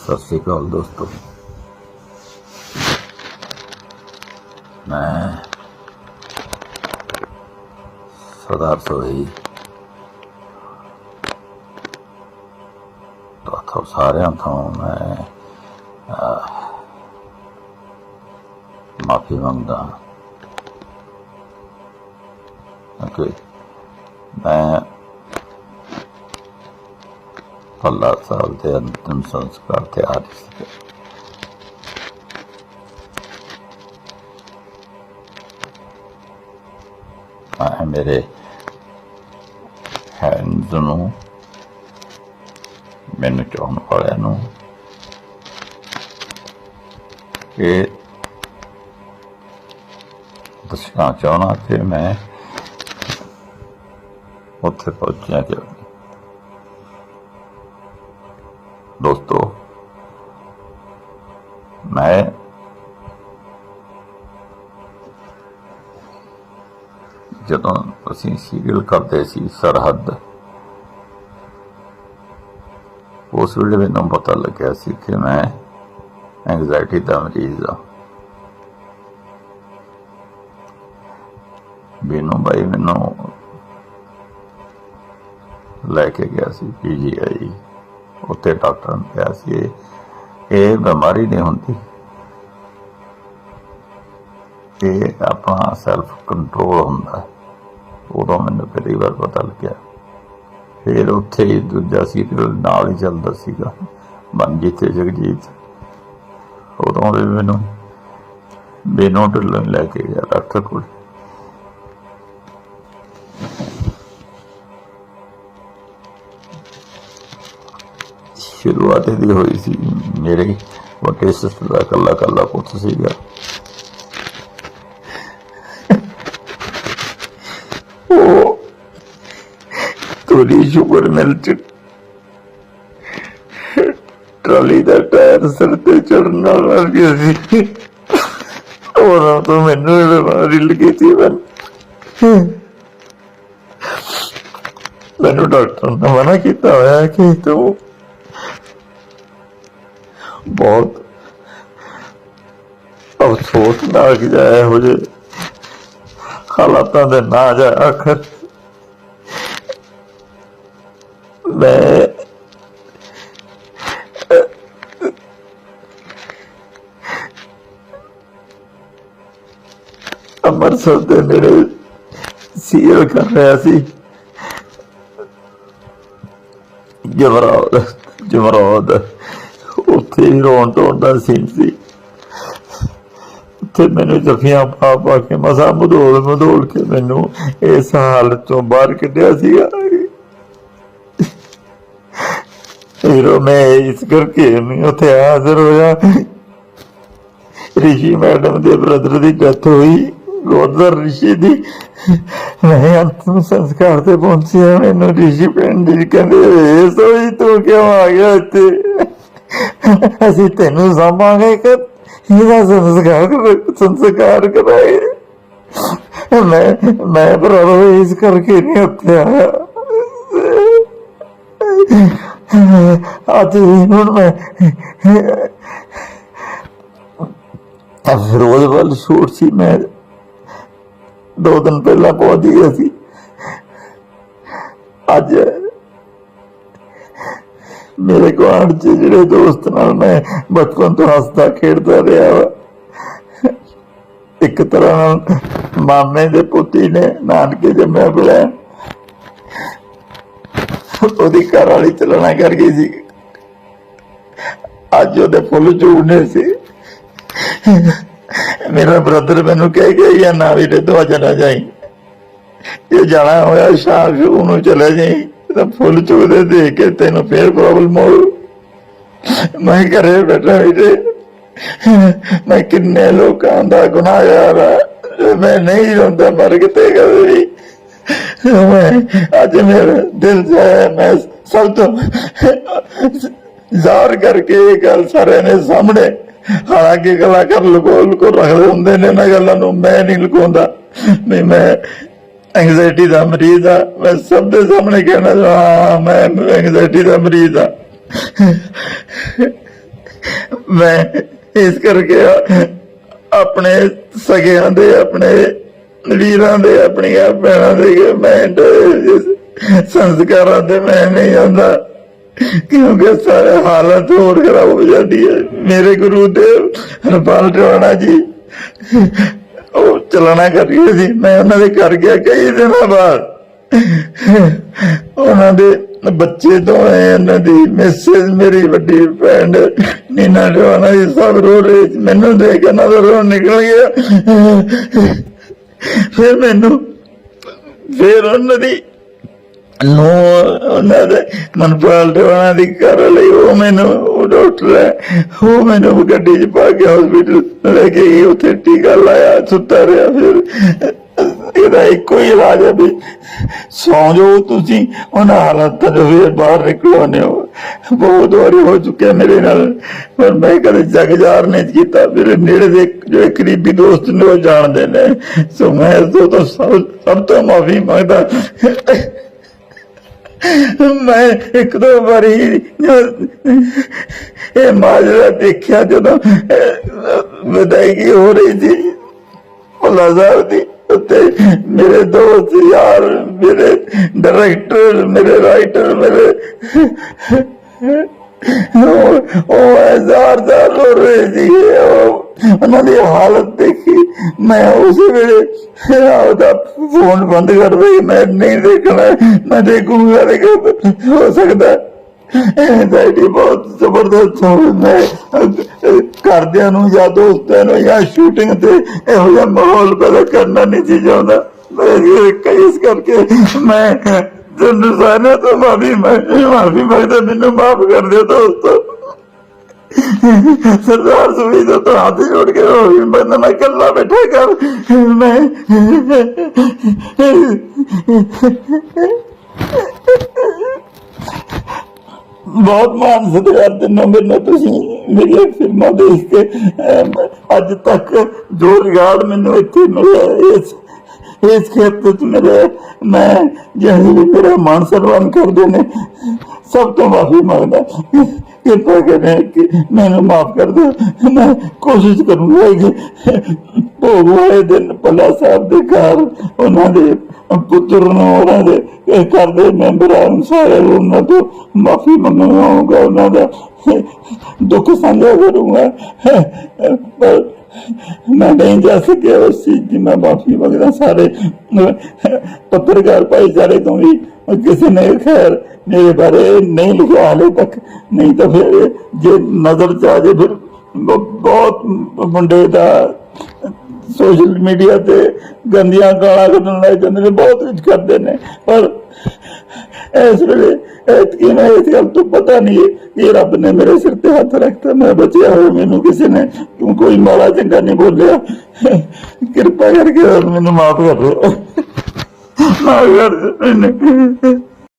ਸਤਿ ਸ੍ਰੀ ਅਕਾਲ ਦੋਸਤੋ। ਮੈਂ ਸਰਦਾਰ ਸੋਈ ਤੁਹਾਡੇ ਸਾਰਿਆਂ ਤੋਂ ਮੈਂ ਮਾਫੀ ਮੰਗਦਾ। ਕਿ ਮੈਂ ਅੱਲਾਹ ਸਾਹਿਬ ਦੇ ਅੰਤਿਮ ਸੰਸਕਾਰ ਤੇ ਆ ਨਹੀਂ ਸੀ ਮੈਂ ਮੇਰੇ ਹੈਂਡਸ ਨੂੰ, ਮੈਨੂੰ ਚਾਹਣ ਵਾਲਿਆਂ ਨੂੰ ਇਹ ਦੱਸਣਾ ਚਾਹਣਾ ਕਿ ਮੈਂ ਉੱਥੇ ਪਹੁੰਚਿਆ ਕਿ ਦੋਸਤੋ, ਮੈਂ ਜਦੋਂ ਅਸੀਂ ਸੀਰੀਅਲ ਕਰਦੇ ਸੀ ਸਰਹੱਦ, ਉਸ ਵੇਲੇ ਮੈਨੂੰ ਪਤਾ ਲੱਗਿਆ ਸੀ ਕਿ ਮੈਂ ਐਂਗਜ਼ਾਇਟੀ ਦਾ ਮਰੀਜ਼ ਹਾਂ। ਬੀਨੂ ਬਾਈ ਮੈਨੂੰ ਲੈ ਕੇ ਗਿਆ ਸੀ ਪੀਜੀਆਈ ਉੱਥੇ ਡਾਕਟਰ ਨੇ ਕਿਹਾ ਸੀ, ਇਹ- ਬਿਮਾਰੀ ਨਹੀਂ ਹੁੰਦੀ। ਇਹ ਆਪਣਾ ਸੈਲਫ ਕੰਟਰੋਲ ਹੁੰਦਾ। ਉਦੋਂ ਮੈਨੂੰ ਪਹਿਲੀ ਵਾਰ ਪਤਾ ਲੱਗਿਆ। ਫਿਰ ਉੱਥੇ ਹੀ ਦੂਜਾ ਸੀਰੀਅਲ ਨਾਲ ਹੀ ਚੱਲਦਾ ਸੀਗਾ, ਮਨਜੀਤ ਤੇ ਜਗਜੀਤ। ਉਦੋਂ ਵੀ ਮੈਨੂੰ ਬੇਨੋਂ ਢਿੱਲੋਂ ਲੈ ਕੇ ਗਿਆ ਡਾਕਟਰ ਕੋਲ। ਸ਼ੁਰੂਆਤ ਇਹਦੀ ਹੋਈ ਸੀ। ਮੇਰੇ ਵੱਡੇ ਸਿਸਟਰ ਦਾ ਕੱਲਾ ਕੱਲਾ ਪੁੱਤ ਸੀਗਾ। ਉਹ ਤੋਰੀ ਸ਼ੂਗਰ ਮਿਲ ਚ ਟਰਾਲੀ ਦਾ ਟਾਇਰ ਸਿਰ ਤੇ ਚੜਨ ਨਾਲ ਮਰ ਗਿਆ ਸੀ। ਉਹਨਾਂ ਤੋਂ ਮੈਨੂੰ ਇਹ ਬਿਮਾਰੀ ਲੱਗੀ ਸੀ ਮੈਂ। ਮੈਨੂੰ ਡਾਕਟਰ ਨੇ ਮਨਾ ਕੀਤਾ ਹੋਇਆ ਕਿ ਤੂੰ ਬਹੁਤ ਅਫਸੋਸ ਨਾਲ ਕਿ ਜਾਇਆ ਹੋ ਜੇ ਹਾਲਾਤਾਂ ਦੇ ਨਾ ਜਾ ਆਖਰ ਮੈਂ ਅੰਮ੍ਰਿਤਸਰ ਦੇ ਨੇੜੇ ਸੀਰੀਅਲ ਕਰ ਰਿਹਾ ਸੀ। ਜਵਰਾਵ ਜਵਰਾਵ ਉੱਥੇ ਹੀ ਰੋਣ ਧੋਣ ਦਾ ਸੀਨ ਸੀ। ਉੱਥੇ ਮੈਨੂੰ ਜਫੀਆਂ ਪਾ ਪਾ ਕੇ ਮਸਾ ਮਧੋਲ ਮਧੋਲ ਕੇ ਮੈਨੂੰ ਇਸ ਹਾਲਤ ਤੋਂ ਬਾਹਰ ਕੱਢਿਆ ਸੀਗਾ। ਹੀਰੋ ਮੈਂ ਇਸ ਕਰਕੇ ਨਹੀਂ ਉੱਥੇ ਹਾਜ਼ਰ ਹੋਇਆ। ਰਿਸ਼ੀ ਮੈਡਮ ਦੇ ਬ੍ਰਦਰ ਦੀ ਡੈਥ ਹੋਈ। ਗੋਦਰ ਰਿਸ਼ੀ ਦੀ ਮੈਂ ਅੰਤਮ ਸੰਸਕਾਰ ਤੇ ਪਹੁੰਚਿਆ। ਮੈਨੂੰ ਰਿਸ਼ੀ ਪਿੰਡ ਜੀ ਕਹਿੰਦੇ ਏ ਸੋਈ ਤੂੰ ਕਿਉਂ ਆ ਗਿਆ ਇੱਥੇ? ਅਸੀਂ ਤੈਨੂੰ ਸਾਂਭਾਂਗੇ ਕਿ ਇਹਦਾ ਸੰਸਕਾਰ ਸੰਸਕਾਰ ਕਰਾਏ। ਮੈਂ ਮੈਂ ਭਰਾਵਾ ਇਸ ਕਰਕੇ ਨਹੀਂ ਉੱਥੇ ਆਇਆ। ਅੱਜ ਹੁਣ ਮੈਂ ਫਿਰੋਜ਼ ਵੱਲ ਸ਼ੂਟ ਸੀ, ਮੈਂ ਦੋ ਦਿਨ ਪਹਿਲਾਂ ਪਹੁੰਚ ਗਿਆ ਸੀ। ਅੱਜ ਮੇਰੇ ਗੁਆਂਢ ਚ ਜਿਹੜੇ ਦੋਸਤ ਨਾਲ ਮੈਂ ਬਚਪਨ ਤੋਂ ਹੱਸਦਾ ਖੇਡਦਾ ਰਿਹਾ ਵਾ। ਇੱਕ ਤਰ੍ਹਾਂ ਨਾਲ ਮਾਮੇ ਦੇ ਪੁੱਤੀ ਨੇ ਨਾਨਕੇ ਮੈਂ ਬੁਲਾਇਆ ਉਹਦੀ ਘਰ ਵਾਲੀ ਚਲਣਾ ਕਰ ਗਈ ਸੀ। ਅੱਜ ਉਹਦੇ ਫੁੱਲ ਝੂੜਨੇ ਸੀ। ਮੇਰਾ ਬ੍ਰਦਰ ਮੈਨੂੰ ਕਹਿ ਗਿਆ ਯਾ ਨਾ ਵੀਰੇ ਤੂੰ ਅੱਜ ਨਾ ਜਾਈ। ਇਹ ਜਾਣਾ ਹੋਇਆ ਸ਼ਾਮ ਨੂੰ ਨੂੰ ਚਲੇ ਜਾਈ। ਤਾਂ ਫੁੱਲ ਚੁਗਦੇ ਦੇਖ ਕੇ ਤੈਨੂੰ ਫੇਰ ਪ੍ਰੋਬਲਮ ਹੋ ਮੈਂ ਘਰੇ ਬੈਠਾ ਵੀਰੇ ਮੈਂ ਕਿੰਨੇ ਲੋਕਾਂ ਦਾ ਗੁਨਾਹਗਾਰ ਆ। ਮੈਂ ਨਹੀਂ ਰੋਂਦਾ ਮਰ ਕਿਤੇ ਕਦੇ ਮੈਂ ਅੱਜ ਮੇਰਾ ਦਿਲ ਜਾਇਆ ਮੈਂ ਸਭ ਤੋਂ ਜ਼ਾਹਰ ਕਰਕੇ ਇਹ ਗੱਲ ਸਾਰਿਆਂ ਨੇ ਸਾਹਮਣੇ ਹਾਲਾਂਕਿ ਕਲਾਕਾਰ ਲੁਕੋ ਲੁਕੋ ਰੱਖਦੇ ਹੁੰਦੇ ਨੇ ਨਾ ਗੱਲਾਂ ਨੂੰ। ਮੈਂ ਨਹੀਂ ਲੁਕਾਉਂਦਾ। ਨਹੀਂ, ਮੈਂ ਐਂਗਜ਼ਾਇਟੀ ਦਾ ਮਰੀਜ਼ ਆ। ਮੈਂ ਸਭ ਦੇ ਸਾਹਮਣੇ ਕਹਿਣਾ ਚਾਹਾਂ ਮੈਂ ਐਂਗਜ਼ਾਇਟੀ ਦਾ ਮਰੀਜ਼ ਆ। ਮੈਂ ਇਸ ਕਰਕੇ ਆਪਣੇ ਸਗਿਆਂ ਦੇ, ਆਪਣੇ ਵੀਰਾਂ ਦੇ, ਆਪਣੀਆਂ ਭੈਣਾਂ ਦੇ ਮੈਂ ਸੰਸਕਾਰਾਂ ਤੇ ਮੈਂ ਨਹੀਂ ਜਾਂਦਾ। ਕਿਉਂਕਿ ਸਾਰੇ ਹਾਲਤ ਹੋਰ ਖਰਾਬ ਹੋ ਜਾਂਦੀ ਹੈ। ਮੇਰੇ ਗੁਰੂ ਦੇਵ, ਹਰਪਾਲ ਟਵਾਣਾ ਜੀ ਉਹ ਚਲਣਾ ਕਰ ਰਹੇ ਸੀ ਮੈਂ ਉਹਨਾਂ ਦੇ ਘਰ ਗਿਆ ਕਈ ਦਿਨਾਂ ਬਾਅਦ। ਉਹਨਾਂ ਦੇ ਬੱਚੇ ਤੋਂ ਆਏ, ਉਹਨਾਂ ਦੀ ਮੈਸੇਜ ਮੇਰੀ ਵੱਡੀ ਫਰੈਂਡ ਨੀਨਾ ਟਵਾਣਾ ਜੀ ਸਭ ਰੋ ਰਹੇ ਸੀ। ਮੈਨੂੰ ਦੇਖ ਕੇ ਉਹਨਾਂ ਦਾ ਰੋ ਨਿਕਲ ਗਿਆ। ਫਿਰ ਮੈਨੂੰ, ਫਿਰ ਉਹਨਾਂ ਦੀ ਨੂੰ ਉਹਨਾਂ ਦੇ ਮਨਪਾਲ ਦੇਵਾਨਾ ਦੀ ਕਰ ਲਈ ਉਹ ਮੈਨੂੰ ਉਹ ਡਾਕਟਰ ਹੈ ਉਹ ਮੈਨੂੰ ਗੱਡੀ 'ਚ ਪਾ ਕੇ ਹਸਪੀਟਲ ਲੈ ਕੇ ਗਈ ਉੱਥੇ ਟੀਕਾ ਲਾਇਆ, ਸੁੱਤਾ ਰਿਹਾ ਫਿਰ। ਇਹਦਾ ਇੱਕੋ ਹੀ ਇਲਾਜ ਹੈ ਵੀ ਸੌਂ ਜਾਓ ਤੁਸੀਂ, ਉਹਨਾਂ ਹਾਲਾਤਾਂ ਤੋਂ ਫਿਰ ਬਾਹਰ ਨਿਕਲੋ ਨੇ ਬਹੁਤ ਵਾਰੀ ਹੋ ਚੁੱਕਿਆ ਮੇਰੇ ਨਾਲ। ਪਰ ਮੈਂ ਕਦੇ ਜਗਜਾਰ ਨਹੀਂ ਕੀਤਾ। ਮੇਰੇ ਨੇੜੇ ਦੇ ਜੋ ਕਰੀਬੀ ਦੋਸਤ ਨੇ, ਉਹ ਜਾਣਦੇ ਨੇ। ਸੋ ਮੈਂ ਇਸ ਤੋਂ ਸਭ ਸਭ ਤੋਂ ਮਾਫੀ ਮੰਗਦਾ। ਮੈਂ ਇੱਕ ਦੋ ਵਾਰੀ ਇਹ ਮਾਜਰਾ ਦੇਖਿਆ ਜਦੋਂ ਵਿਦਾਇਗੀ ਹੋ ਰਹੀ ਸੀ। ਭੱਲਾ ਸਾਹਿਬ ਦੀ ਉੱਤੇ ਮੇਰੇ ਦੋਸਤ ਯਾਰ, ਮੇਰੇ ਡਾਇਰੈਕਟਰ, ਮੇਰੇ ਰਾਈਟਰ, ਮੇਰੇ ਉਹ ਹਜ਼ਾਰ ਹਜ਼ਾਰ ਰੋ ਰਹੇ ਸੀ। ਉਹਨਾਂ ਦੀ ਹਾਲਤ ਦੇਖੀ। ਮੈਂ ਉਸੇ ਵੇਲੇ ਉਹਦਾ ਫੋਨ ਬੰਦ ਕਰ ਦੇ ਮੈਂ ਨਹੀਂ ਦੇਖਣਾ, ਮੈਂ ਦੇਖੂੰਗਾ ਲੇਕਿਨ ਹੋ ਸਕਦਾ ਐਂਜ਼ਾਈਟੀ ਬਹੁਤ ਜ਼ਬਰਦਸਤ ਹੋਵੇ ਮੈਂ ਘਰਦਿਆਂ ਨੂੰ ਜਾਂ ਦੋਸਤਾਂ ਨੂੰ ਜਾਂ ਸ਼ੂਟਿੰਗ ਤੇ ਇਹੋ ਜਿਹਾ ਮਾਹੌਲ ਪੈਦਾ ਕਰਨਾ ਨਹੀਂ ਸੀ ਚਾਹੁੰਦਾ। ਇਸ ਕਰਕੇ ਮੈਂ ਤੁਹਾਨੂੰ ਸਾਰਿਆਂ ਤੋਂ ਮਾਫੀ ਮਾਫੀ ਮੰਗਦਾ, ਮੈਨੂੰ ਮਾਫ ਕਰ ਦਿਓ ਦੋਸਤੋ। ਸਰਦਾਰ ਸੁਵੀ ਦਾ ਤਾਂ ਹੱਥ ਜੋੜ ਕੇ ਉਹ ਵੀ ਬੰਦਾ ਮੈਂ ਕੱਲਾ ਬੈਠਾ ਕਰ ਮੈਂ ਬਹੁਤ ਮਾਨ ਸਤਿਕਾਰ ਦਿੰਦਾ ਮੈਨੂੰ ਤੁਸੀਂ ਮੇਰੀਆਂ ਫਿਲਮਾਂ ਦੇਖ ਕੇ। ਅੱਜ ਤੱਕ ਜੋ ਰਿਗਾਰਡ ਮੈਨੂੰ ਇੱਥੇ ਮਿਲਿਆ, ਇਸ ਇਸ ਖੇਤਰ ਚ ਮੇਰੇ, ਮੈਂ ਜਿਹੜੇ ਵੀ ਮੇਰਾ ਮਾਨ ਸਨਮਾਨ ਕਰਦੇ ਨੇ, ਸਭ ਤੋਂ ਮਾਫੀ ਮੰਗਦਾ ਕਿਰਪਾ ਕਰੇ ਮੈਨੂੰ ਮਾਫ ਕਰ ਦਿਓ। ਮੈਂ ਕੋਸ਼ਿਸ਼ ਕਰੂੰਗਾ ਕਿ ਭੋਗ ਦਿਨ ਪੱਲਾ ਸਾਹਿਬ ਦੇ ਘਰ, ਉਹਨਾਂ ਦੇ ਪੁੱਤਰ ਨੂੰ ਉਹਨਾਂ ਦੇ ਘਰ ਦੇ ਮੈਂਬਰਾਂ ਨੂੰ ਸਾਰੇ ਉਹਨਾਂ ਤੋਂ ਮਾਫੀ ਮੰਗਾਂਗਾ, ਉਹਨਾਂ ਦਾ ਦੁੱਖ ਸਾਂਝਾ ਕਰੂੰਗਾ। ਪਰ ਮੈਂ ਨਹੀਂ ਜਾ ਸਕਿਆ ਉਸ ਚੀਜ਼ ਦੀ ਮੈਂ ਮਾਫੀ ਮੰਗਦਾ ਸਾਰੇ, ਪੱਤਰਕਾਰ ਭਾਈਚਾਰੇ ਤੋਂ ਵੀ, ਕਿਸੇ ਨੇ ਖੈਰ ਮੇਰੇ ਬਾਰੇ ਨਹੀਂ ਲਿਖਿਆ ਹਾਲੇ ਤੱਕ, ਨਹੀਂ ਤਾਂ ਫਿਰ ਜੇ ਨਜ਼ਰ ਚ ਆ ਜੇ ਫਿਰ ਬਹੁਤ ਮੁੰਡੇ ਦਾ ਸੋਸ਼ਲ ਮੀਡੀਆ ਤੇ ਗੰਦੀਆਂ ਗਾਲਾਂ ਕੱਢਣ ਲੱਗ ਜਾਂਦੇ ਨੇ, ਬਹੁਤ ਕੁਝ ਕਰਦੇ ਨੇ, ਪਰ ਇਸ ਵੇਲੇ ਐਤਕੀ ਨਾ ਇਸ ਗੱਲ ਤੋਂ ਪਤਾ ਨਹੀਂ ਕਿ ਰੱਬ ਨੇ ਮੇਰੇ ਸਿਰ ਤੇ ਹੱਥ ਰੱਖਤਾ, ਮੈਂ ਬਚਿਆ ਹੋਇਆ ਮੈਨੂੰ ਕਿਸੇ ਨੇ। ਕਿਉਂ ਕੋਈ ਮਾੜਾ ਚੰਗਾ ਨਹੀਂ ਬੋਲਿਆ। ਕਿਰਪਾ ਕਰਕੇ ਮੈਨੂੰ ਮਾਫ ਕਰ ਦਿਓ। ਮਾਫ ਕਰ ਦਿਓ